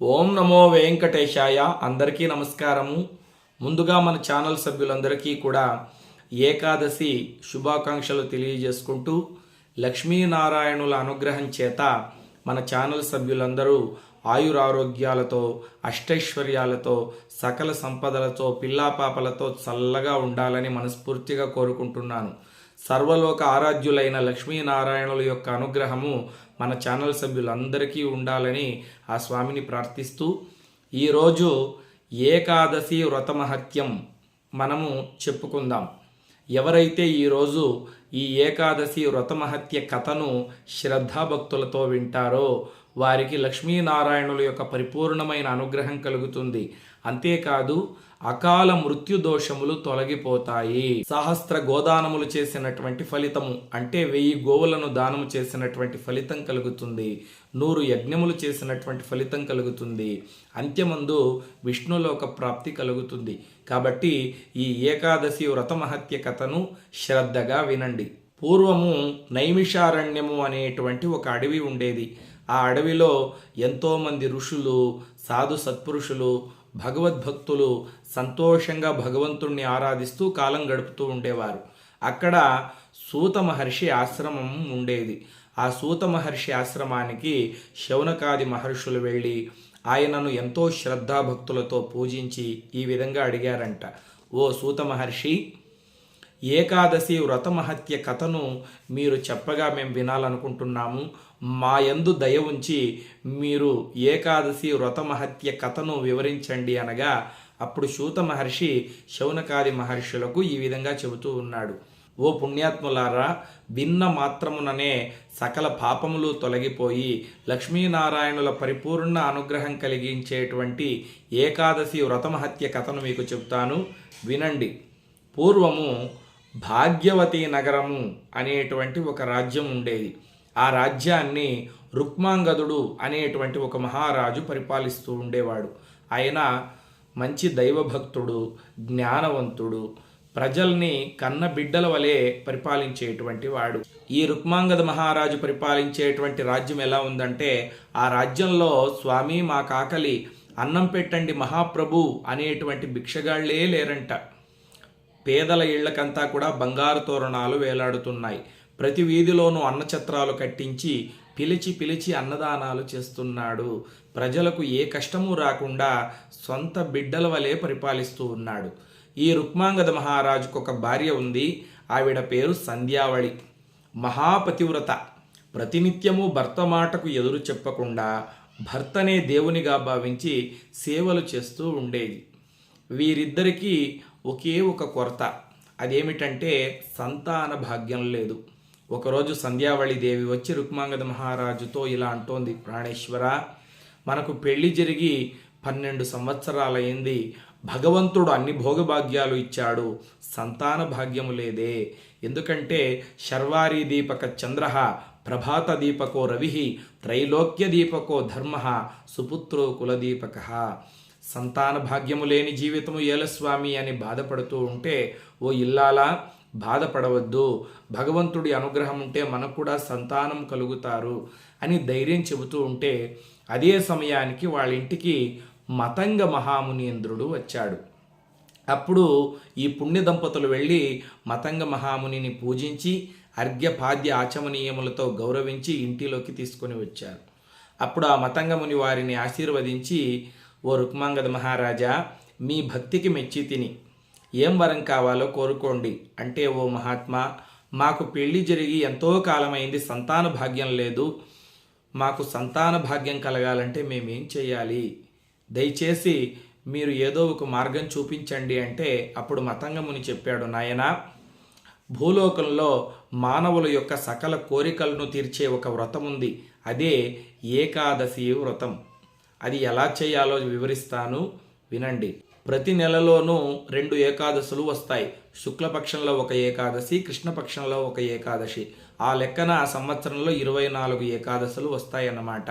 ఓం నమో వెంకటేశాయ. అందరికీ నమస్కారము. ముందుగా మన ఛానల్ సభ్యులందరికీ కూడా ఏకాదశి శుభాకాంక్షలు తెలియజేసుకుంటూ లక్ష్మీనారాయణుల అనుగ్రహం చేత మన ఛానల్ సభ్యులందరూ ఆయురారోగ్యాలతో అష్టైశ్వర్యాలతో సకల సంపదలతో పిల్లాపాపలతో చల్లగా ఉండాలని మనస్ఫూర్తిగా కోరుకుంటున్నాను. సర్వలోక ఆరాధ్యులైన లక్ష్మీనారాయణుల యొక్క అనుగ్రహము మన ఛానల్ సభ్యులందరికీ ఉండాలని ఆ స్వామిని ప్రార్థిస్తూ ఈరోజు ఏకాదశి వ్రతమహత్యం మనము చెప్పుకుందాం. ఎవరైతే ఈరోజు ఈ ఏకాదశి వ్రతమహత్య కథను శ్రద్ధాభక్తులతో వింటారో వారికి లక్ష్మీనారాయణుల యొక్క పరిపూర్ణమైన అనుగ్రహం కలుగుతుంది. అంతేకాదు అకాల మృత్యు దోషములు తొలగిపోతాయి. సహస్ర గోదానములు చేసినటువంటి ఫలితము అంటే వెయ్యి గోవులను దానము చేసినటువంటి ఫలితం కలుగుతుంది. నూరు యజ్ఞములు చేసినటువంటి ఫలితం కలుగుతుంది. అంత్యమందు విష్ణులోక ప్రాప్తి కలుగుతుంది. కాబట్టి ఈ ఏకాదశి వ్రతమహత్య కథను శ్రద్ధగా వినండి. పూర్వము నైమిషారణ్యము అనేటువంటి ఒక అడవి ఉండేది. ఆ అడవిలో ఎంతోమంది ఋషులు సాధు సత్పురుషులు భగవద్భక్తులు సంతోషంగా భగవంతుణ్ణి ఆరాధిస్తూ కాలం గడుపుతూ ఉండేవారు. అక్కడ సూత మహర్షి ఆశ్రమం ఉండేది. ఆ సూత మహర్షి ఆశ్రమానికి శౌనకాది మహర్షులు వెళ్ళి ఆయనను ఎంతో శ్రద్ధాభక్తులతో పూజించి ఈ విధంగా అడిగారంట. ఓ సూత మహర్షి ఏకాదశి వ్రతమహత్య కథను మీరు చెప్పగా మేము వినాలనుకుంటున్నాము. మా యందు దయ ఉంచి మీరు ఏకాదశి వ్రతమహత్య కథను వివరించండి అనగా అప్పుడు శూత మహర్షి శౌనకాది మహర్షులకు ఈ విధంగా చెబుతూ ఉన్నాడు. ఓ పుణ్యాత్ములారా భిన్న మాత్రముననే సకల పాపములు తొలగిపోయి లక్ష్మీనారాయణుల పరిపూర్ణ అనుగ్రహం కలిగించేటువంటి ఏకాదశి వ్రతమహత్య కథను మీకు చెప్తాను వినండి. పూర్వము భాగ్యవతి నగరము అనేటువంటి ఒక రాజ్యం ఉండేది. ఆ రాజ్యాన్ని రుక్మాంగదుడు అనేటువంటి ఒక మహారాజు పరిపాలిస్తూ ఉండేవాడు. ఆయన మంచి దైవభక్తుడు జ్ఞానవంతుడు ప్రజల్ని కన్న బిడ్డల వలె పరిపాలించేటువంటి వాడు. ఈ రుక్మాంగద మహారాజు పరిపాలించేటువంటి రాజ్యం ఎలా ఉందంటే ఆ రాజ్యంలో స్వామి మా కాకలి అన్నం పెట్టండి మహాప్రభు అనేటువంటి భిక్షగాళ్ళే లేరంట. పేదల ఇళ్ళకంతా కూడా బంగారు తోరణాలు వేలాడుతున్నాయి. ప్రతి వీధిలోనూ అన్నఛత్రాలు కట్టించి పిలిచి పిలిచి అన్నదానాలు చేస్తున్నాడు. ప్రజలకు ఏ కష్టము రాకుండా సొంత బిడ్డల వలె పరిపాలిస్తూ ఉన్నాడు. ఈ రుక్మాంగద మహారాజుకు ఒక భార్య ఉంది. ఆవిడ పేరు సంధ్యావళి. మహాపతివ్రత. ప్రతినిత్యము భర్త మాటకు ఎదురు చెప్పకుండా భర్తనే దేవునిగా భావించి సేవలు చేస్తూ ఉండేది. వీరిద్దరికీ ఒకే ఒక కొరత. అదేమిటంటే సంతాన భాగ్యం లేదు. ఒకరోజు సంధ్యావళి దేవి వచ్చి రుక్మాంగద మహారాజుతో ఇలా అంటోంది ప్రాణేశ్వర మనకు పెళ్ళి జరిగి పన్నెండు సంవత్సరాలైంది. భగవంతుడు అన్ని భోగభాగ్యాలు ఇచ్చాడు. సంతాన భాగ్యము లేదే. ఎందుకంటే శర్వారీ దీపక చంద్ర ప్రభాత దీపకో రవి త్రైలోక్య దీపకో ధర్మ సుపుత్రో కులదీపక సంతాన భాగ్యము లేని జీవితము ఏలస్వామి అని బాధపడుతూ ఉంటే ఓ ఇల్లాలా బాధపడవద్దు. భగవంతుడి అనుగ్రహం ఉంటే మనకు కూడా సంతానం కలుగుతారు అని ధైర్యం చెబుతూ ఉంటే అదే సమయానికి వాళ్ళ ఇంటికి మతంగ మహామునీంద్రుడు వచ్చాడు. అప్పుడు ఈ పుణ్య దంపతులు వెళ్ళి మతంగ మహామునిని పూజించి అర్ఘ్యపాద్య ఆచమనీయములతో గౌరవించి ఇంటిలోకి తీసుకొని వచ్చారు. అప్పుడు ఆ మతంగముని వారిని ఆశీర్వదించి ఓ రుక్మాంగద మహారాజా మీ భక్తికి మెచ్చి తిని. ఏం వరం కావాలో కోరుకోండి. అంటే ఓ మహాత్మా మాకు పెళ్ళి జరిగి ఎంతో కాలమైంది సంతాన భాగ్యం లేదు. మాకు సంతాన భాగ్యం కలగాలంటే మేమేం చేయాలి? దయచేసి మీరు ఏదో ఒక మార్గం చూపించండి అంటే అప్పుడు మతంగముని చెప్పాడు నాయన. భూలోకంలో మానవుల యొక్క సకల కోరికలను తీర్చే ఒక వ్రతం ఉంది. అదే ఏకాదశి వ్రతం. అది ఎలా చేయాలో వివరిస్తాను. వినండి. ప్రతి నెలలోనూ రెండు ఏకాదశులు వస్తాయి. శుక్లపక్షంలో ఒక ఏకాదశి కృష్ణపక్షంలో ఒక ఏకాదశి. ఆ లెక్కన ఆ సంవత్సరంలో ఇరవై నాలుగు ఏకాదశులు వస్తాయన్నమాట.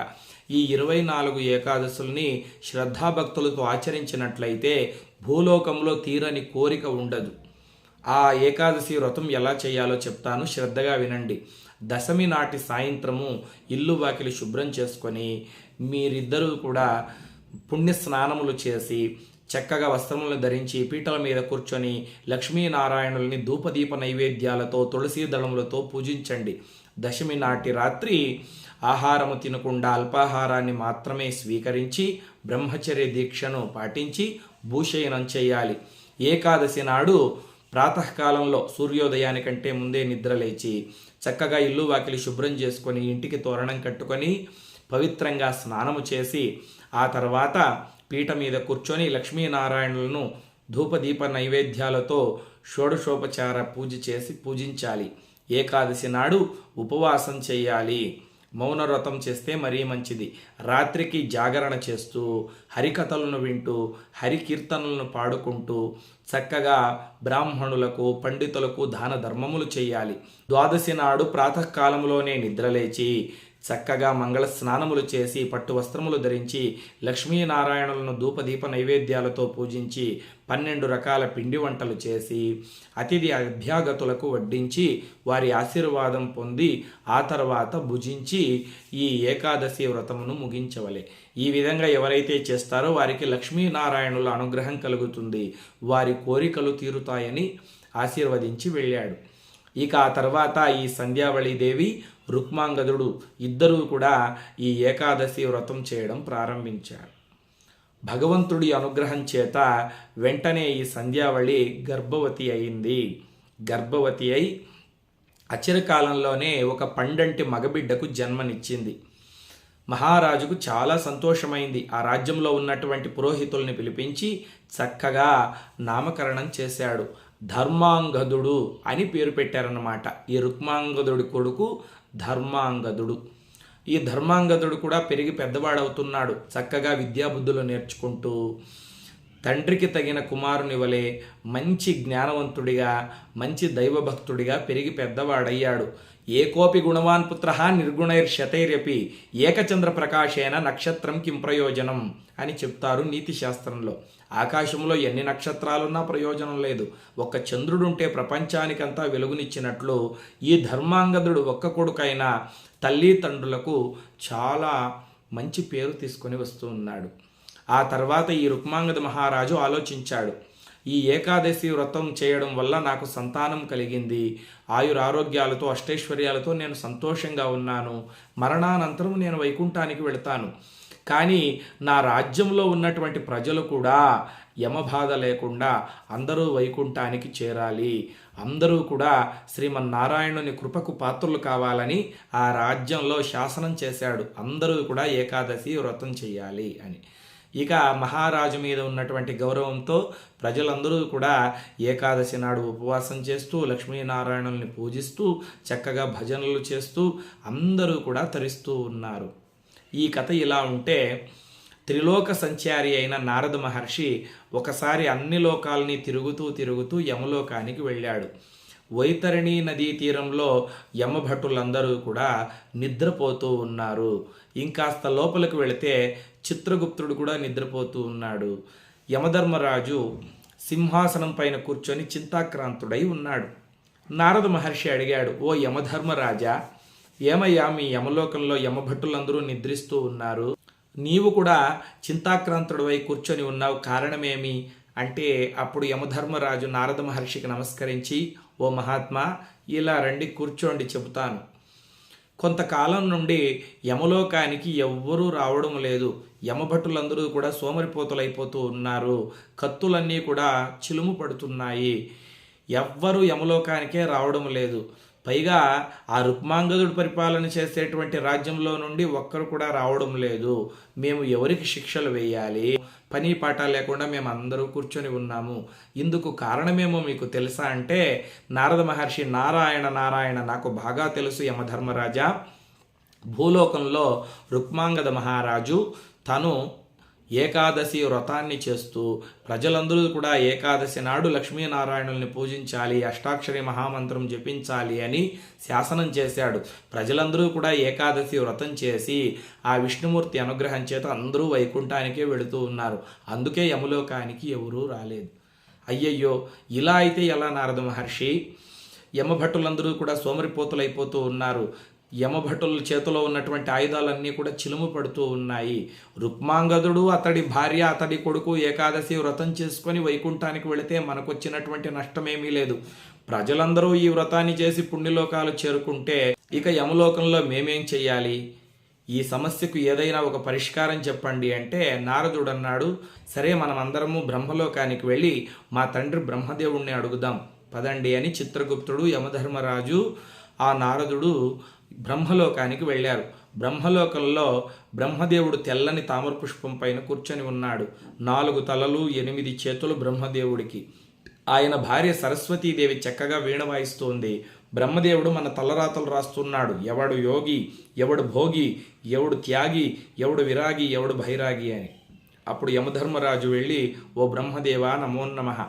ఈ ఇరవై నాలుగు ఏకాదశుల్ని శ్రద్ధాభక్తులతో ఆచరించినట్లయితే భూలోకంలో తీరని కోరిక ఉండదు. ఆ ఏకాదశి వ్రతం ఎలా చేయాలో చెప్తాను. శ్రద్ధగా వినండి. దశమి నాటి సాయంత్రము ఇల్లు వాకిలి శుభ్రం చేసుకొని మీరిద్దరూ కూడా పుణ్య స్నానములు చేసి చక్కగా వస్త్రములను ధరించి పీటల మీద కూర్చొని లక్ష్మీనారాయణుల్ని ధూపదీప నైవేద్యాలతో తులసీ దళములతో పూజించండి. దశమి నాటి రాత్రి ఆహారము తినకుండా అల్పాహారాన్ని మాత్రమే స్వీకరించి బ్రహ్మచర్య దీక్షను పాటించి భూషయనం చేయాలి. ఏకాదశి నాడు ప్రాతకాలంలో సూర్యోదయానికంటే ముందే నిద్రలేచి చక్కగా ఇల్లు వాకిలి శుభ్రం చేసుకొని ఇంటికి తోరణం కట్టుకొని పవిత్రంగా స్నానము చేసి ఆ తర్వాత పీట మీద కూర్చొని లక్ష్మీనారాయణులను ధూపదీప నైవేద్యాలతో షోడశోపచార పూజ చేసి పూజించాలి. ఏకాదశి నాడు ఉపవాసం చేయాలి. మౌనవ్రతం చేస్తే మరీ మంచిది. రాత్రికి జాగరణ చేస్తూ హరికథలను వింటూ హరికీర్తనలను పాడుకుంటూ చక్కగా బ్రాహ్మణులకు పండితులకు దాన ధర్మములు చేయాలి. ద్వాదశి నాడు ప్రాతకాలంలోనే నిద్రలేచి చక్కగా మంగళ స్నానములు చేసి పట్టు వస్త్రములు ధరించి లక్ష్మీనారాయణులను ధూపదీప నైవేద్యాలతో పూజించి పన్నెండు రకాల పిండి వంటలు చేసి అతిథి అభ్యాగతులకు వడ్డించి వారి ఆశీర్వాదం పొంది ఆ తర్వాత భుజించి ఈ ఏకాదశి వ్రతమును ముగించవలే. ఈ విధంగా ఎవరైతే చేస్తారో వారికి లక్ష్మీనారాయణుల అనుగ్రహం కలుగుతుంది. వారి కోరికలు తీరుతాయని ఆశీర్వదించి వెళ్ళాడు. ఇక ఆ తర్వాత ఈ సంధ్యావళి దేవి రుక్మాంగదుడు ఇద్దరూ కూడా ఈ ఏకాదశి వ్రతం చేయడం ప్రారంభించారు. భగవంతుడి అనుగ్రహం చేత వెంటనే ఈ సంధ్యావళి గర్భవతి అయింది. గర్భవతి అయి అచిరకాలంలోనే ఒక పండంటి మగబిడ్డకు జన్మనిచ్చింది. మహారాజుకు చాలా సంతోషమైంది. ఆ రాజ్యంలో ఉన్నటువంటి పురోహితుల్ని పిలిపించి చక్కగా నామకరణం చేశాడు. ధర్మాంగదుడు అని పేరు పెట్టారన్నమాట. ఈ రుక్మాంగదుడి కొడుకు ధర్మాంగదుడు. ఈ ధర్మాంగదుడు కూడా పెరిగి పెద్దవాడవుతున్నాడు. చక్కగా విద్యాబుద్ధులు నేర్చుకుంటూ తండ్రికి తగిన కుమారుని వలె మంచి జ్ఞానవంతుడిగా మంచి దైవభక్తుడిగా పెరిగి పెద్దవాడయ్యాడు. ఏకోపి గుణవాన్ పుత్ర నిర్గుణైర్షతైరపి ఏకచంద్ర ప్రకాశేన నక్షత్రం కిం ప్రయోజనం అని చెప్తారు నీతి శాస్త్రంలో. ఆకాశంలో ఎన్ని నక్షత్రాలున్నా ప్రయోజనం లేదు. ఒక్క చంద్రుడుంటే ప్రపంచానికంతా వెలుగునిచ్చినట్లు ఈ ధర్మాంగదుడు ఒక్క కొడుకైన తల్లిదండ్రులకు చాలా మంచి పేరు తీసుకొని వస్తూ ఉన్నాడు ఆ తర్వాత ఈ రుక్మాంగద మహారాజు ఆలోచించాడు. ఈ ఏకాదశి వ్రతం చేయడం వల్ల నాకు సంతానం కలిగింది. ఆయురారోగ్యాలతో అష్టైశ్వర్యాలతో నేను సంతోషంగా ఉన్నాను. మరణానంతరం నేను వైకుంఠానికి వెళతాను. కానీ నా రాజ్యంలో ఉన్నటువంటి ప్రజలు కూడా యమబాధ లేకుండా అందరూ వైకుంఠానికి చేరాలి. అందరూ కూడా శ్రీమన్నారాయణుని కృపకు పాత్రలు కావాలని ఆ రాజ్యంలో శాసనం చేశాడు. అందరూ కూడా ఏకాదశి వ్రతం చేయాలి అని. ఇక మహారాజు మీద ఉన్నటువంటి గౌరవంతో ప్రజలందరూ కూడా ఏకాదశి నాడు ఉపవాసం చేస్తూ లక్ష్మీనారాయణుల్ని పూజిస్తూ చక్కగా భజనలు చేస్తూ అందరూ కూడా తరిస్తూ ఉన్నారు. ఈ కథ ఇలా ఉంటే త్రిలోక సంచారి అయిన నారద మహర్షి ఒకసారి అన్ని లోకాలని తిరుగుతూ తిరుగుతూ యమలోకానికి వెళ్ళాడు. వైతరణి నదీ తీరంలో యమభటులందరూ కూడా నిద్రపోతూ ఉన్నారు. ఇంకాస్త లోపలికి వెళితే చిత్రగుప్తుడు కూడా నిద్రపోతూ ఉన్నాడు. యమధర్మరాజు సింహాసనం పైన కూర్చొని చింతాక్రాంతుడై ఉన్నాడు. నారద మహర్షి అడిగాడు ఓ యమధర్మరాజా ఏమయ్యా మీ యమలోకంలో యమభటులందరూ నిద్రిస్తూ ఉన్నారు? నీవు కూడా చింతాక్రాంతుడివై కూర్చొని ఉన్నావు కారణమేమి? అంటే అప్పుడు యమధర్మరాజు నారద మహర్షికి నమస్కరించి ఓ మహాత్మా ఇలా రండి కూర్చోండి చెబుతాను. కొంతకాలం నుండి యమలోకానికి ఎవ్వరూ రావడం లేదు. యమభటులందరూ కూడా సోమరిపోతులైపోతూ ఉన్నారు. కత్తులన్నీ కూడా చిలుము పడుతున్నాయి. ఎవ్వరూ యమలోకానికే రావడం లేదు. పైగా ఆ రుక్మాంగదుడు పరిపాలన చేసేటువంటి రాజ్యంలో నుండి ఒక్కరు కూడా రావడం లేదు. మేము ఎవరికి శిక్షలు వేయాలి? పని పాట లేకుండా మేము అందరూ కూర్చొని ఉన్నాము. ఇందుకు కారణమేమో మీకు తెలుసా అంటే నారద మహర్షి నారాయణ నారాయణ నాకు బాగా తెలుసు యమధర్మరాజా. భూలోకంలో రుక్మాంగద మహారాజు తను ఏకాదశి వ్రతాన్ని చేస్తూ ప్రజలందరూ కూడా ఏకాదశి నాడు లక్ష్మీనారాయణుల్ని పూజించాలి అష్టాక్షరి మహామంత్రం జపించాలి అని శాసనం చేశాడు. ప్రజలందరూ కూడా ఏకాదశి వ్రతం చేసి ఆ విష్ణుమూర్తి అనుగ్రహం చేత అందరూ వైకుంఠానికే వెళుతూ ఉన్నారు. అందుకే యమలోకానికి ఎవరూ రాలేదు. అయ్యయ్యో ఇలా అయితే ఎలా నారద మహర్షి? యమభట్టులందరూ కూడా సోమరిపోతులైపోతూ ఉన్నారు. యమభటుల చేతిలో ఉన్నటువంటి ఆయుధాలన్నీ కూడా చిలుము పడుతూ ఉన్నాయి. రుక్మాంగదుడు అతడి భార్య అతడి కొడుకు ఏకాదశి వ్రతం చేసుకొని వైకుంఠానికి వెళితే మనకొచ్చినటువంటి నష్టమేమీ లేదు. ప్రజలందరూ ఈ వ్రతాన్ని చేసి పుణ్యలోకాలు చేరుకుంటే ఇక యమలోకంలో మేమేం చెయ్యాలి? ఈ సమస్యకు ఏదైనా ఒక పరిష్కారం చెప్పండి అంటే నారదుడు అన్నాడు సరే మనమందరము బ్రహ్మలోకానికి వెళ్ళి మా తండ్రి బ్రహ్మదేవుణ్ణి అడుగుదాం. పదండి అని చిత్రగుప్తుడు యమధర్మరాజు ఆ నారదుడు బ్రహ్మలోకానికి వెళ్ళారు. బ్రహ్మలోకంలో బ్రహ్మదేవుడు తెల్లని తామర పుష్పం పైన కూర్చొని ఉన్నాడు. నాలుగు తలలు ఎనిమిది చేతులు బ్రహ్మదేవుడికి. ఆయన భార్య సరస్వతీదేవి చక్కగా వీణ వాయిస్తోంది. బ్రహ్మదేవుడు మన తలరాతలు రాస్తున్నాడు. ఎవడు యోగి ఎవడు భోగి ఎవడు త్యాగి ఎవడు విరాగి ఎవడు భైరాగి అని. అప్పుడు యమధర్మరాజు వెళ్ళి ఓ బ్రహ్మదేవా నమో నమః.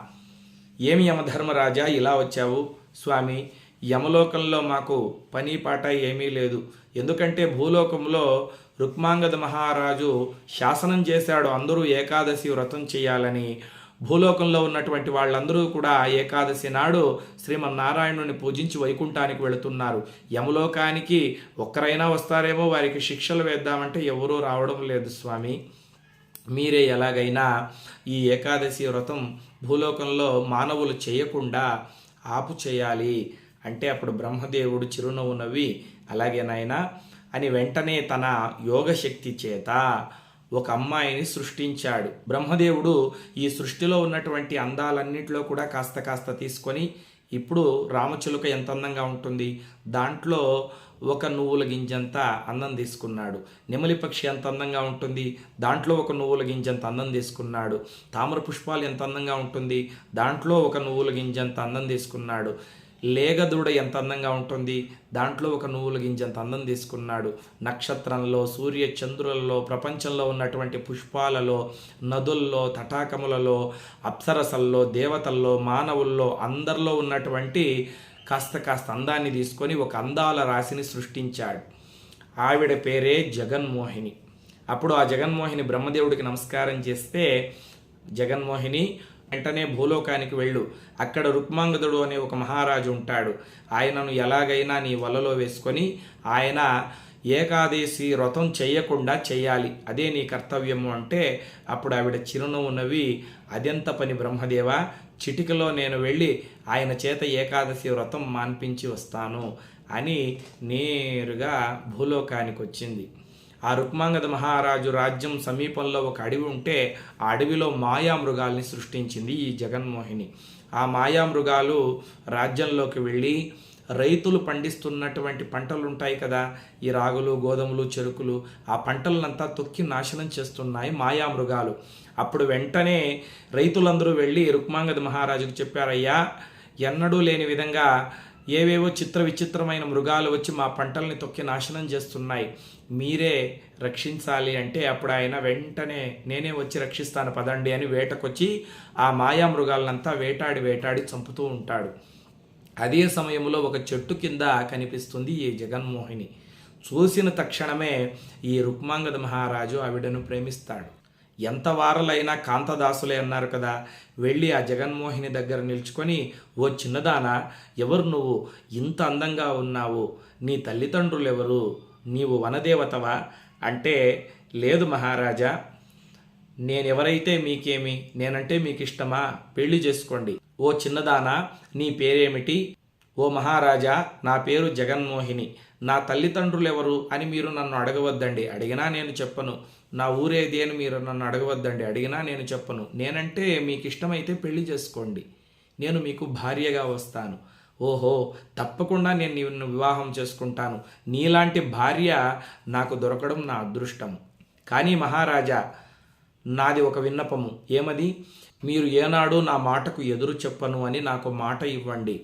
ఏమి యమధర్మరాజా ఇలా వచ్చావు? స్వామి యమలోకంలో మాకు పని పాట ఏమీ లేదు. ఎందుకంటే భూలోకంలో రుక్మాంగద మహారాజు శాసనం చేశాడు. అందరూ ఏకాదశి వ్రతం చేయాలని. భూలోకంలో ఉన్నటువంటి వాళ్ళందరూ కూడా ఏకాదశి నాడు శ్రీమన్నారాయణుని పూజించి వైకుంఠానికి వెళుతున్నారు. యమలోకానికి ఒక్కరైనా వస్తారేమో? వారికి శిక్షలు వేద్దామంటే ఎవరూ రావడం లేదు స్వామి. మీరే ఎలాగైనా ఈ ఏకాదశి వ్రతం భూలోకంలో మానవులు చేయకుండా ఆపు చేయాలి అంటే అప్పుడు బ్రహ్మదేవుడు చిరునవ్వు నవ్వి అలాగే నాయనా అని వెంటనే తన యోగశక్తి చేత ఒక అమ్మాయిని సృష్టించాడు. బ్రహ్మదేవుడు ఈ సృష్టిలో ఉన్నటువంటి అందాలన్నింటిలో కూడా కాస్త కాస్త తీసుకొని ఇప్పుడు రామచిలుక ఎంత అందంగా ఉంటుంది. దాంట్లో ఒక నువ్వుల గింజంత అందం తీసుకున్నాడు. నెమలి పక్షి ఎంత అందంగా ఉంటుంది. దాంట్లో ఒక నువ్వుల గింజంత అందం తీసుకున్నాడు. తామర పుష్పాలు ఎంత అందంగా ఉంటుంది. దాంట్లో ఒక నువ్వుల గింజంత అందం తీసుకున్నాడు. లేగదూడ ఎంత అందంగా ఉంటుంది? దాంట్లో ఒక నువ్వుల గింజంత అందం తీసుకున్నాడు? నక్షత్రంలో సూర్య చంద్రులలో ప్రపంచంలో ఉన్నటువంటి పుష్పాలలో నదుల్లో తటాకములలో అప్సరసల్లో దేవతల్లో మానవుల్లో అందరిలో ఉన్నటువంటి కాస్త కాస్త అందాన్ని తీసుకొని ఒక అందాల రాశిని సృష్టించాడు. ఆవిడ పేరే జగన్మోహిని. అప్పుడు ఆ జగన్మోహిని బ్రహ్మదేవుడికి నమస్కారం చేస్తే జగన్మోహిని వెంటనే భూలోకానికి వెళ్ళు. అక్కడ రుక్మాంగదుడు అనే ఒక మహారాజు ఉంటాడు. ఆయనను ఎలాగైనా నీ వలలో వేసుకొని ఆయన ఏకాదశి వ్రతం చేయకుండా చేయాలి. అదే నీ కర్తవ్యము అంటే అప్పుడు ఆవిడ చిరునవ్వు నవ్వి అదెంత పని బ్రహ్మదేవ? చిటికలో నేను వెళ్ళి ఆయన చేత ఏకాదశి వ్రతం మాన్పించి వస్తాను అని నేరుగా భూలోకానికి వచ్చింది. ఆ రుక్మాంగద మహారాజు రాజ్యం సమీపంలో ఒక అడవి ఉంటే ఆ అడవిలో మాయామృగాల్ని సృష్టించింది ఈ జగన్మోహిని. ఆ మాయామృగాలు రాజ్యంలోకి వెళ్ళి రైతులు పండిస్తున్నటువంటి పంటలు ఉంటాయి కదా ఈ రాగులు గోధుమలు చెరుకులు ఆ పంటలనంతా తొక్కి నాశనం చేస్తున్నాయి మాయామృగాలు. అప్పుడు వెంటనే రైతులందరూ వెళ్ళి రుక్మాంగద మహారాజుకు చెప్పారయ్యా ఎన్నడూ లేని విధంగా ఏవేవో చిత్ర విచిత్రమైన మృగాలు వచ్చి మా పంటల్ని తొక్కి నాశనం చేస్తున్నాయి. మీరే రక్షించాలి అంటే అప్పుడు ఆయన వెంటనే నేనే వచ్చి రక్షిస్తాను పదండి అని వేటకొచ్చి ఆ మాయా మృగాలనంతా వేటాడి వేటాడి చంపుతూ ఉంటాడు. అదే సమయంలో ఒక చెట్టు కింద కనిపిస్తుంది ఈ జగన్మోహిని. చూసిన తక్షణమే ఈ రుక్మాంగద మహారాజు ఆవిడను ప్రేమిస్తాడు. ఎంత వారలైనా కాంతదాసులే అన్నారు కదా. వెళ్ళి ఆ జగన్మోహిని దగ్గర నిల్చుకొని ఓ చిన్నదానా ఎవరు నువ్వు? ఇంత అందంగా ఉన్నావు. నీ తల్లిదండ్రులు ఎవరు నీవు వనదేవతవా? అంటే లేదు మహారాజా నేనెవరైతే మీకేమి? నేనంటే మీకు ఇష్టమా పెళ్ళి చేసుకోండి. ఓ చిన్నదానా నీ పేరేమిటి? ఓ మహారాజా నా పేరు జగన్మోహిని. నా తల్లిదండ్రులు ఎవరు అని మీరు నన్ను అడగవద్దండి. అడిగినా నేను చెప్పను. నా ఊరేది అని మీరు నన్ను అడగవద్దండి. అడిగినా నేను చెప్పను. నేనంటే మీకు ఇష్టమైతే పెళ్ళి చేసుకోండి. నేను మీకు భార్యగా వస్తాను. ఓహో తప్పకుండా నేను నిన్ను వివాహం చేసుకుంటాను. నీలాంటి భార్య నాకు దొరకడం నా అదృష్టం. కానీ మహారాజా నాది ఒక విన్నపము. ఏమది? మీరు ఏనాడు నా మాటకు ఎదురు చెప్పను అని నాకు మాట ఇవ్వండి.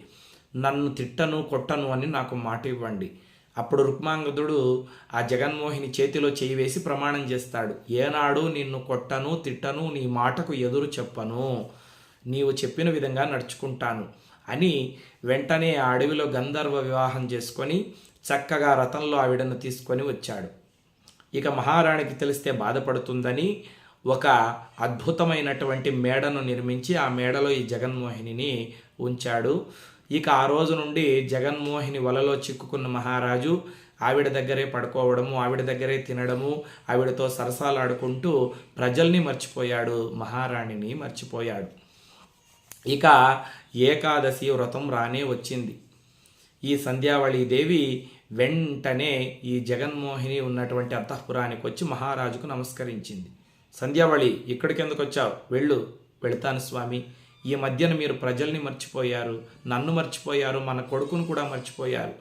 నన్ను తిట్టను కొట్టను అని నాకు మాట ఇవ్వండి. అప్పుడు రుక్మాంగదుడు ఆ జగన్మోహిని చేతిలో చేయి వేసి ప్రమాణం చేస్తాడు. ఏనాడు నిన్ను కొట్టను తిట్టను నీ మాటకు ఎదురు చెప్పను. నీవు చెప్పిన విధంగా నడుచుకుంటాను అని వెంటనే ఆ అడవిలో గంధర్వ వివాహం చేసుకొని చక్కగా రథంలో ఆవిడను తీసుకొని వచ్చాడు. ఇక మహారాణికి తెలిస్తే బాధపడుతుందని ఒక అద్భుతమైనటువంటి మేడను నిర్మించి ఆ మేడలో ఈ జగన్మోహిని ఉంచాడు. ఇక ఆ రోజు నుండి జగన్మోహిని వలలో చిక్కుకున్న మహారాజు ఆవిడ దగ్గరే పడుకోవడము ఆవిడ దగ్గరే తినడము ఆవిడతో సరసాలాడుకుంటూ ప్రజల్ని మర్చిపోయాడు మహారాణిని మర్చిపోయాడు. ఇక ఏకాదశి వ్రతం రానే వచ్చింది. ఈ సంధ్యావళి దేవి వెంటనే ఈ జగన్మోహిని ఉన్నటువంటి అంతఃపురానికి వచ్చి మహారాజుకు నమస్కరించింది. సంధ్యావళి ఇక్కడికి ఎందుకు వచ్చావు? వెళ్ళు వెళతాను స్వామి. ఈ మధ్యన మీరు ప్రజల్ని మర్చిపోయారు నన్ను మర్చిపోయారు మన కొడుకును కూడా మర్చిపోయారు.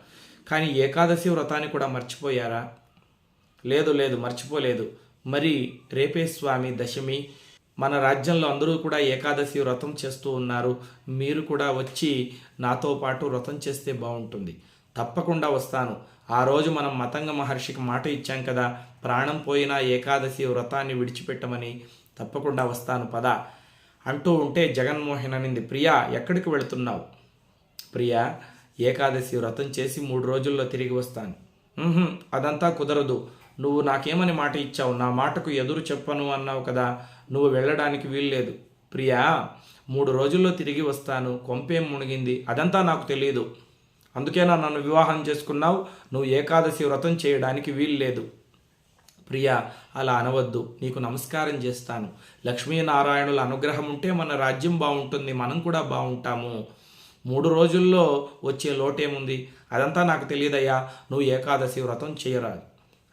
కానీ ఏకాదశి వ్రతాన్ని కూడా మర్చిపోయారా? లేదు లేదు మర్చిపోలేదు. మరి రేపే స్వామి దశమి. మన రాజ్యంలో అందరూ కూడా ఏకాదశి వ్రతం చేస్తూ ఉన్నారు. మీరు కూడా వచ్చి నాతో పాటు వ్రతం చేస్తే బాగుంటుంది. తప్పకుండా వస్తాను. ఆ రోజు మనం మతంగ మహర్షికి మాట ఇచ్చాం కదా ప్రాణం పోయినా ఏకాదశి వ్రతాన్ని విడిచిపెట్టమని. తప్పకుండా వస్తాను పద. అంటూ ఉంటే జగన్మోహన్ అనింది ప్రియా ఎక్కడికి వెళుతున్నావు? ప్రియా ఏకాదశి వ్రతం చేసి మూడు రోజుల్లో తిరిగి వస్తాను. అదంతా కుదరదు. నువ్వు నాకేమని మాట ఇచ్చావు? నా మాటకు ఎదురు చెప్పను అన్నావు కదా నువ్వు వెళ్ళడానికి వీల్లేదు. ప్రియా మూడు రోజుల్లో తిరిగి వస్తాను. కొంపేం మునిగింది. అదంతా నాకు తెలియదు అందుకేనా నన్ను వివాహం చేసుకున్నావు. నువ్వు ఏకాదశి వ్రతం చేయడానికి వీల్లేదు. ప్రియా అలా అనవద్దు. నీకు నమస్కారం చేస్తాను. లక్ష్మీనారాయణుల అనుగ్రహం ఉంటే మన రాజ్యం బాగుంటుంది మనం కూడా బాగుంటాము. మూడు రోజుల్లో వచ్చే లోటేముంది? అదంతా నాకు తెలియదయ్యా. నువ్వు ఏకాదశి వ్రతం చేయరాదు.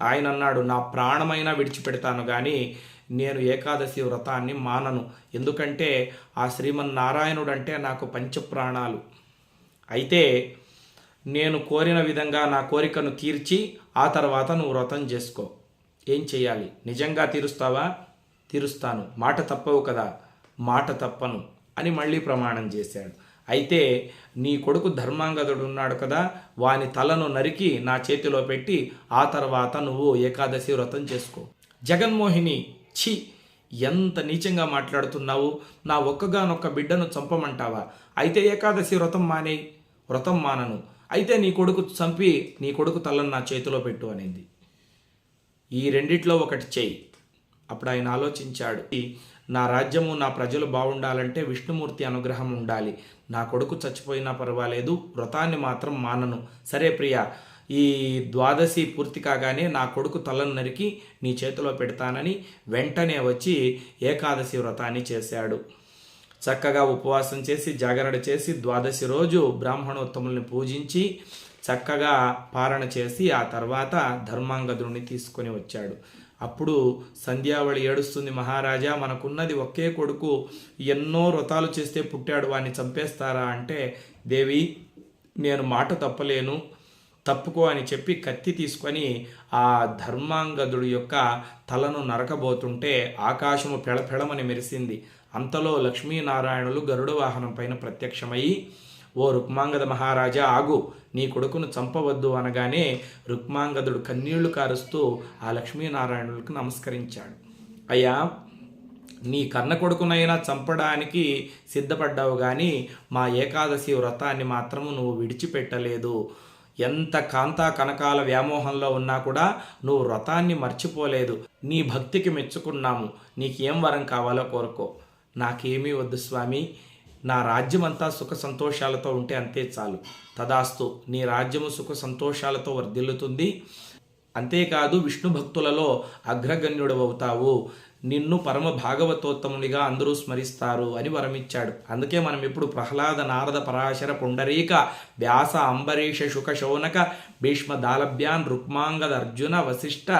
ఆయన అన్నాడు నా ప్రాణమైనా విడిచిపెడతాను కానీ నేను ఏకాదశి వ్రతాన్ని మానను. ఎందుకంటే ఆ శ్రీమన్నారాయణుడు అంటే నాకు పంచప్రాణాలు. అయితే నేను కోరిన విధంగా నా కోరికను తీర్చి ఆ తర్వాత నువ్వు వ్రతం చేసుకో. ఏం చేయాలి నిజంగా తీరుస్తావా? తీరుస్తాను. మాట తప్పవు కదా? మాట తప్పను అని మళ్ళీ ప్రమాణం చేశాడు. అయితే నీ కొడుకు ధర్మాంగదుడు ఉన్నాడు కదా? వాని తలను నరికి నా చేతిలో పెట్టి ఆ తర్వాత నువ్వు ఏకాదశి వ్రతం చేసుకో. జగన్మోహిని ఛీ! ఎంత నీచంగా మాట్లాడుతున్నావు? నా ఒక్కగానొక్క బిడ్డను చంపమంటావా? అయితే ఏకాదశి వ్రతం మానే వ్రతం మానను. అయితే నీ కొడుకు చంపి నీ కొడుకు తలను నా చేతిలో పెట్టు అనింది. ఈ రెండిట్లో ఒకటి చేయి. అప్పుడు ఆయన ఆలోచించాడు "ఈ నా రాజ్యము నా ప్రజలు బాగుండాలంటే విష్ణుమూర్తి అనుగ్రహం ఉండాలి. నా కొడుకు చచ్చిపోయినా పర్వాలేదు వ్రతాన్ని మాత్రం మానను. సరే ప్రియ ఈ ద్వాదశి పూర్తి కాగానే నా కొడుకు తలను నరికి నీ చేతిలో పెడతానని వెంటనే వచ్చి ఏకాదశి వ్రతాన్ని చేశాడు. చక్కగా ఉపవాసం చేసి జాగరణ చేసి ద్వాదశి రోజు బ్రాహ్మణోత్తముల్ని పూజించి చక్కగా పారణ చేసి ఆ తర్వాత ధర్మాంగదుడిని తీసుకొని వచ్చాడు. అప్పుడు సంధ్యావళి ఏడుస్తుంది మహారాజా మనకున్నది ఒకే కొడుకు ఎన్నో వ్రతాలు చేస్తే పుట్టాడు వాడిని చంపేస్తారా? అంటే దేవి నేను మాట తప్పలేను తప్పుకో అని చెప్పి కత్తి తీసుకొని ఆ ధర్మాంగదుడి యొక్క తలను నరకబోతుంటే ఆకాశము పెళపెళమని మెరిసింది. అంతలో లక్ష్మీనారాయణులు గరుడ వాహనం పైన ప్రత్యక్షమై ఓ రుక్మాంగద మహారాజా ఆగు నీ కొడుకును చంపవద్దు అనగానే రుక్మాంగదుడు కన్నీళ్ళు కారుస్తూ ఆ లక్ష్మీనారాయణులకు నమస్కరించాడు. అయ్యా నీ కన్న కొడుకునైనా చంపడానికి సిద్ధపడ్డావు కానీ మా ఏకాదశి వ్రతాన్ని మాత్రము నువ్వు విడిచిపెట్టలేదు. ఎంత కాంతా కనకాల వ్యామోహంలో ఉన్నా కూడా నువ్వు వ్రతాన్ని మర్చిపోలేదు. నీ భక్తికి మెచ్చుకున్నాము. నీకేం వరం కావాలో కోరుకో. నాకేమీ వద్దు స్వామి. నా రాజ్యమంతా సుఖ సంతోషాలతో ఉంటే అంతే చాలు. తదాస్తు నీ రాజ్యము సుఖ సంతోషాలతో వర్ధిల్లుతుంది. అంతేకాదు విష్ణు భక్తులలో అగ్రగణ్యుడవవుతావు. నిన్ను పరమ భాగవతోత్తమునిగా అందరూ స్మరిస్తారు అని వరమిచ్చాడు. అందుకే మనం ఇప్పుడు ప్రహ్లాద నారద పరాశర పుండరీక వ్యాస అంబరీష శుక శౌనక భీష్మ దాలభ్యాన్ రుక్మాంగద అర్జున వశిష్ఠ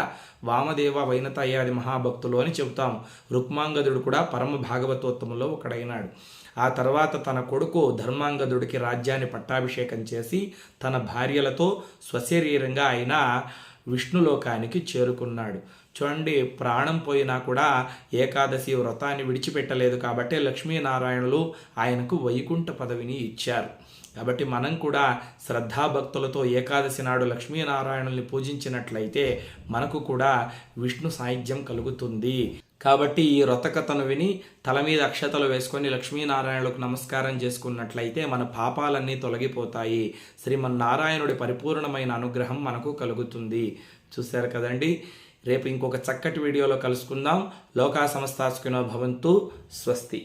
వామదేవ వైనతయ్యాది మహాభక్తులు అని చెబుతాం రుక్మాంగదుడు కూడా పరమ భాగవతోత్తములో ఒకడైనాడు. ఆ తర్వాత తన కొడుకు ధర్మాంగదుడికి రాజ్యాన్ని పట్టాభిషేకం చేసి తన భార్యలతో స్వశరీరంగా ఆయన విష్ణులోకానికి చేరుకున్నాడు. చూడండి ప్రాణం పోయినా కూడా ఏకాదశి వ్రతాన్ని విడిచిపెట్టలేదు కాబట్టి లక్ష్మీనారాయణులు ఆయనకు వైకుంఠ పదవిని ఇచ్చారు. కాబట్టి మనం కూడా శ్రద్ధాభక్తులతో ఏకాదశి నాడు లక్ష్మీనారాయణుల్ని పూజించినట్లయితే మనకు కూడా విష్ణు సాహిత్యం కలుగుతుంది. కాబట్టి ఈ వ్రతకథను విని తల మీద అక్షతలు వేసుకొని లక్ష్మీనారాయణులకు నమస్కారం చేసుకున్నట్లయితే మన పాపాలన్నీ తొలగిపోతాయి. శ్రీమన్నారాయణుడి పరిపూర్ణమైన అనుగ్రహం మనకు కలుగుతుంది. చూశారు కదండి? రేపు ఇంకొక చక్కటి వీడియోలో కలుసుకుందాం. లోకా సమస్తాసుకినో భవంతు. స్వస్తి.